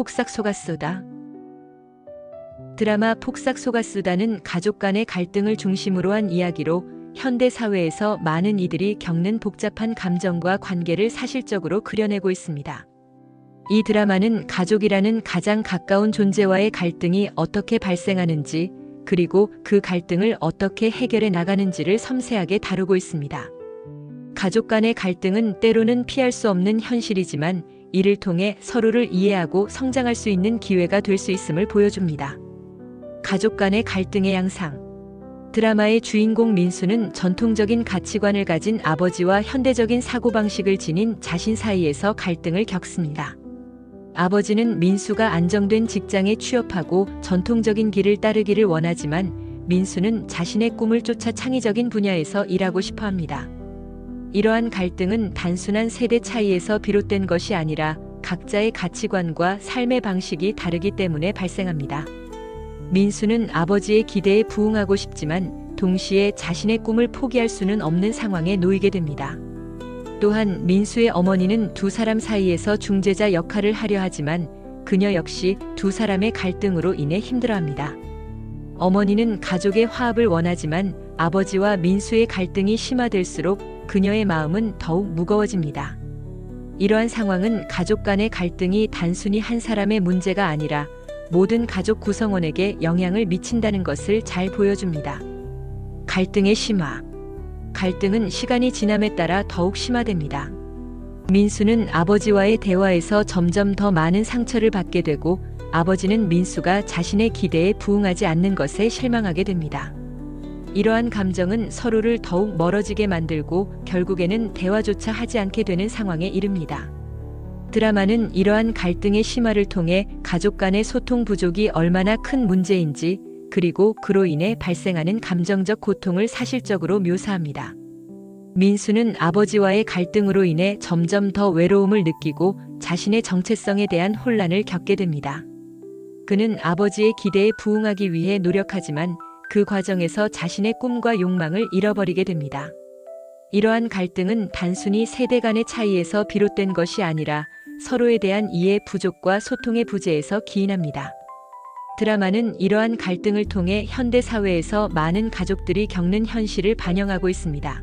폭삭 속았소다. 드라마 폭삭 속았수다는 가족 간의 갈등을 중심으로 한 이야기로 현대 사회에서 많은 이들이 겪는 복잡한 감정과 관계를 사실적으로 그려내고 있습니다. 이 드라마는 가족이라는 가장 가까운 존재와의 갈등이 어떻게 발생하는지, 그리고 그 갈등을 어떻게 해결해 나가는지를 섬세하게 다루고 있습니다. 가족 간의 갈등은 때로는 피할 수 없는 현실이지만 이를 통해 서로를 이해하고 성장할 수 있는 기회가 될 수 있음을 보여줍니다. 가족 간의 갈등의 양상. 드라마의 주인공 민수는 전통적인 가치관을 가진 아버지와 현대적인 사고방식을 지닌 자신 사이에서 갈등을 겪습니다. 아버지는 민수가 안정된 직장에 취업하고 전통적인 길을 따르기를 원하지만 민수는 자신의 꿈을 쫓아 창의적인 분야에서 일하고 싶어 합니다. 이러한 갈등은 단순한 세대 차이에서 비롯된 것이 아니라 각자의 가치관과 삶의 방식이 다르기 때문에 발생합니다. 민수는 아버지의 기대에 부응하고 싶지만 동시에 자신의 꿈을 포기할 수는 없는 상황에 놓이게 됩니다. 또한 민수의 어머니는 두 사람 사이에서 중재자 역할을 하려 하지만 그녀 역시 두 사람의 갈등으로 인해 힘들어합니다. 어머니는 가족의 화합을 원하지만 아버지와 민수의 갈등이 심화될수록 그녀의 마음은 더욱 무거워집니다. 이러한 상황은 가족 간의 갈등이 단순히 한 사람의 문제가 아니라 모든 가족 구성원에게 영향을 미친다는 것을 잘 보여줍니다. 갈등의 심화. 갈등은 시간이 지남에 따라 더욱 심화됩니다. 민수는 아버지와의 대화에서 점점 더 많은 상처를 받게 되고 아버지는 민수가 자신의 기대에 부응하지 않는 것에 실망하게 됩니다. 이러한 감정은 서로를 더욱 멀어지게 만들고 결국에는 대화조차 하지 않게 되는 상황에 이릅니다. 드라마는 이러한 갈등의 심화를 통해 가족 간의 소통 부족이 얼마나 큰 문제인지 그리고 그로 인해 발생하는 감정적 고통을 사실적으로 묘사합니다. 민수는 아버지와의 갈등으로 인해 점점 더 외로움을 느끼고 자신의 정체성에 대한 혼란을 겪게 됩니다. 그는 아버지의 기대에 부응하기 위해 노력하지만 그 과정에서 자신의 꿈과 욕망을 잃어버리게 됩니다. 이러한 갈등은 단순히 세대 간의 차이에서 비롯된 것이 아니라 서로에 대한 이해 부족과 소통의 부재에서 기인합니다. 드라마는 이러한 갈등을 통해 현대 사회에서 많은 가족들이 겪는 현실을 반영하고 있습니다.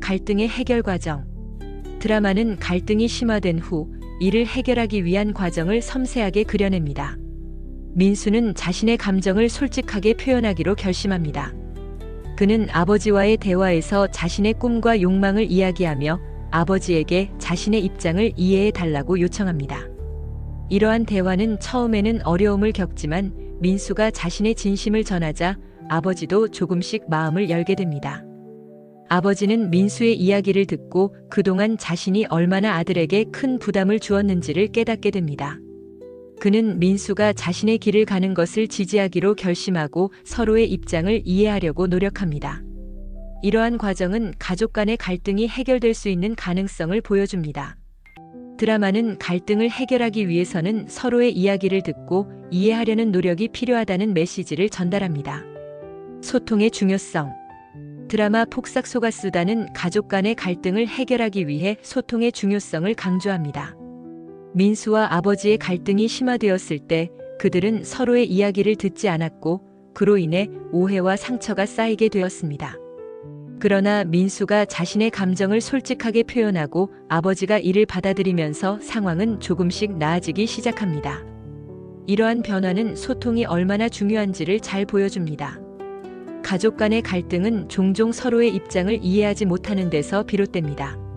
갈등의 해결 과정. 드라마는 갈등이 심화된 후 이를 해결하기 위한 과정을 섬세하게 그려냅니다. 민수는 자신의 감정을 솔직하게 표현하기로 결심합니다. 그는 아버지와의 대화에서 자신의 꿈과 욕망을 이야기하며 아버지에게 자신의 입장을 이해해 달라고 요청합니다. 이러한 대화는 처음에는 어려움을 겪지만 민수가 자신의 진심을 전하자 아버지도 조금씩 마음을 열게 됩니다. 아버지는 민수의 이야기를 듣고 그동안 자신이 얼마나 아들에게 큰 부담을 주었는지를 깨닫게 됩니다. 그는 민수가 자신의 길을 가는 것을 지지하기로 결심하고 서로의 입장을 이해하려고 노력합니다. 이러한 과정은 가족 간의 갈등이 해결될 수 있는 가능성을 보여줍니다. 드라마는 갈등을 해결하기 위해서는 서로의 이야기를 듣고 이해하려는 노력이 필요하다는 메시지를 전달합니다. 소통의 중요성. 드라마 폭삭 속았수다는 가족 간의 갈등을 해결하기 위해 소통의 중요성을 강조합니다. 민수와 아버지의 갈등이 심화되었을 때 그들은 서로의 이야기를 듣지 않았고 그로 인해 오해와 상처가 쌓이게 되었습니다. 그러나 민수가 자신의 감정을 솔직하게 표현하고 아버지가 이를 받아들이면서 상황은 조금씩 나아지기 시작합니다. 이러한 변화는 소통이 얼마나 중요한지를 잘 보여줍니다. 가족 간의 갈등은 종종 서로의 입장을 이해하지 못하는 데서 비롯됩니다.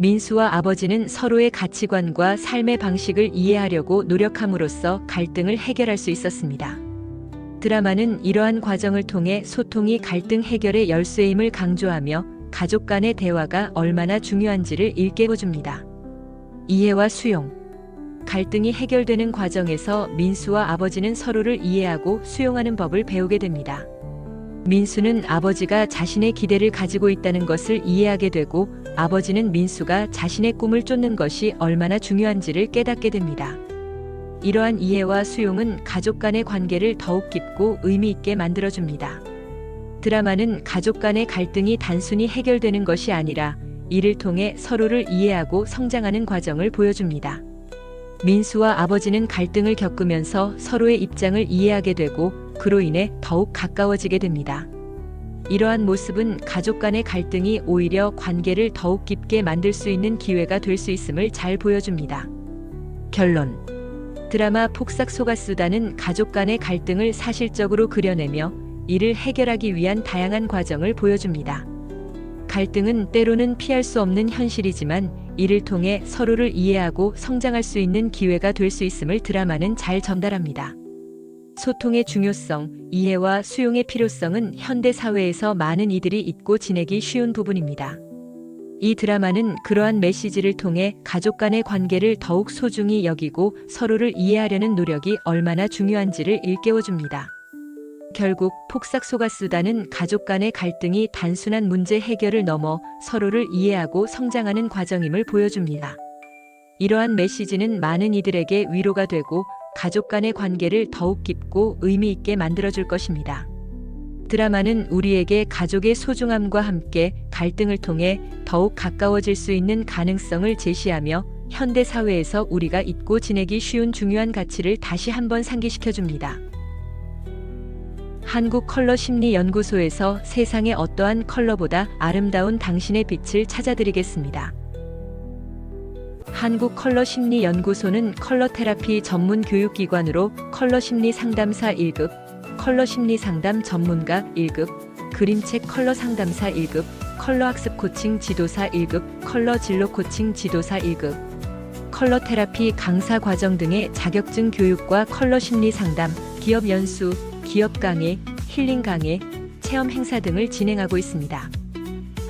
민수와 아버지는 서로의 가치관과 삶의 방식을 이해하려고 노력함으로써 갈등을 해결할 수 있었습니다. 드라마는 이러한 과정을 통해 소통이 갈등 해결의 열쇠임을 강조하며 가족 간의 대화가 얼마나 중요한지를 일깨워줍니다. 이해와 수용. 갈등이 해결되는 과정에서 민수와 아버지는 서로를 이해하고 수용하는 법을 배우게 됩니다. 민수는 아버지가 자신의 기대를 가지고 있다는 것을 이해하게 되고 아버지는 민수가 자신의 꿈을 쫓는 것이 얼마나 중요한지를 깨닫게 됩니다. 이러한 이해와 수용은 가족 간의 관계를 더욱 깊고 의미 있게 만들어줍니다. 드라마는 가족 간의 갈등이 단순히 해결되는 것이 아니라 이를 통해 서로를 이해하고 성장하는 과정을 보여줍니다. 민수와 아버지는 갈등을 겪으면서 서로의 입장을 이해하게 되고 그로 인해 더욱 가까워지게 됩니다. 이러한 모습은 가족 간의 갈등이 오히려 관계를 더욱 깊게 만들 수 있는 기회가 될 수 있음을 잘 보여줍니다. 결론. 드라마 폭삭 속았수다는 가족 간의 갈등을 사실적으로 그려내며 이를 해결하기 위한 다양한 과정을 보여줍니다. 갈등은 때로는 피할 수 없는 현실이지만 이를 통해 서로를 이해하고 성장할 수 있는 기회가 될 수 있음을 드라마는 잘 전달합니다. 소통의 중요성, 이해와 수용의 필요성은 현대 사회에서 많은 이들이 잊고 지내기 쉬운 부분입니다. 이 드라마는 그러한 메시지를 통해 가족 간의 관계를 더욱 소중히 여기고 서로를 이해하려는 노력이 얼마나 중요한지를 일깨워줍니다. 결국 폭삭 속았수다는 가족 간의 갈등이 단순한 문제 해결을 넘어 서로를 이해하고 성장하는 과정임을 보여줍니다. 이러한 메시지는 많은 이들에게 위로가 되고 가족 간의 관계를 더욱 깊고 의미 있게 만들어줄 것입니다. 드라마는 우리에게 가족의 소중함과 함께 갈등을 통해 더욱 가까워질 수 있는 가능성을 제시하며 현대 사회에서 우리가 잊고 지내기 쉬운 중요한 가치를 다시 한번 상기시켜줍니다. 한국 컬러 심리 연구소에서 세상의 어떠한 컬러보다 아름다운 당신의 빛을 찾아드리겠습니다. 한국 컬러 심리 연구소는 컬러 테라피 전문 교육 기관으로 컬러 심리 상담사 1급, 컬러 심리 상담 전문가 1급, 그림책 컬러 상담사 1급, 컬러 학습 코칭 지도사 1급, 컬러 진로 코칭 지도사 1급, 컬러 테라피 강사 과정 등의 자격증 교육과 컬러 심리 상담, 기업 연수, 기업 강의, 힐링 강의, 체험 행사 등을 진행하고 있습니다.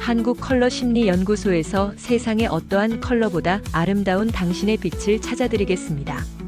한국 컬러 심리 연구소에서 세상의 어떠한 컬러보다 아름다운 당신의 빛을 찾아드리겠습니다.